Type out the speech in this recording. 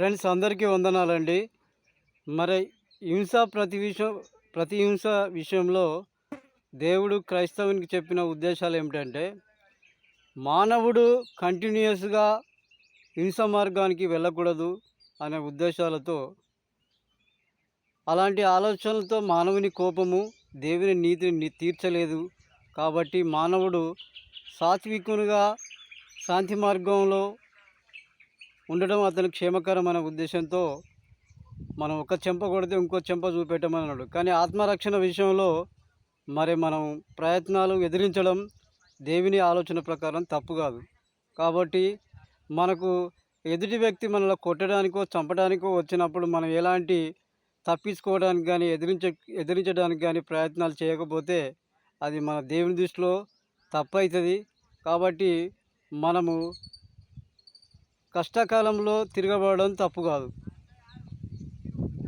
Friends అందరికీ వందనాలండి. మరి హింస ప్రతి విషయం ప్రతి హింస విషయంలో దేవుడు క్రైస్తవునికి చెప్పిన ఉద్దేశాలు ఏమిటంటే మానవుడు కంటిన్యూస్గా హింస మార్గానికి వెళ్ళకూడదు అనే ఉద్దేశాలతో అలాంటి ఆలోచనలతో మానవుని కోపము దేవుని నీతిని తీర్చలేదు. కాబట్టి మానవుడు సాత్వికునిగా శాంతి మార్గంలో ఉండడం అతని క్షేమకరమైన ఉద్దేశంతో మనం ఒక చెంప కొడితే ఇంకో చెంప చూపెట్టమని అన్నాడు. కానీ ఆత్మరక్షణ విషయంలో మరి మనం ప్రయత్నాలు ఎదిరించడం దేవుని ఆలోచన ప్రకారం తప్పు కాదు. కాబట్టి మనకు ఎదుటి వ్యక్తి మనల్ని కొట్టడానికో చంపడానికో వచ్చినప్పుడు మనం ఎలాంటి తప్పించుకోవడానికి కానీ ఎదిరించ ఎదిరించడానికి కానీ ప్రయత్నాలు చేయకపోతే అది మన దేవుని దృష్టిలో తప్పు అవుతుంది. కాబట్టి మనము కష్టకాలంలో తిరగబడడం తప్పు కాదు.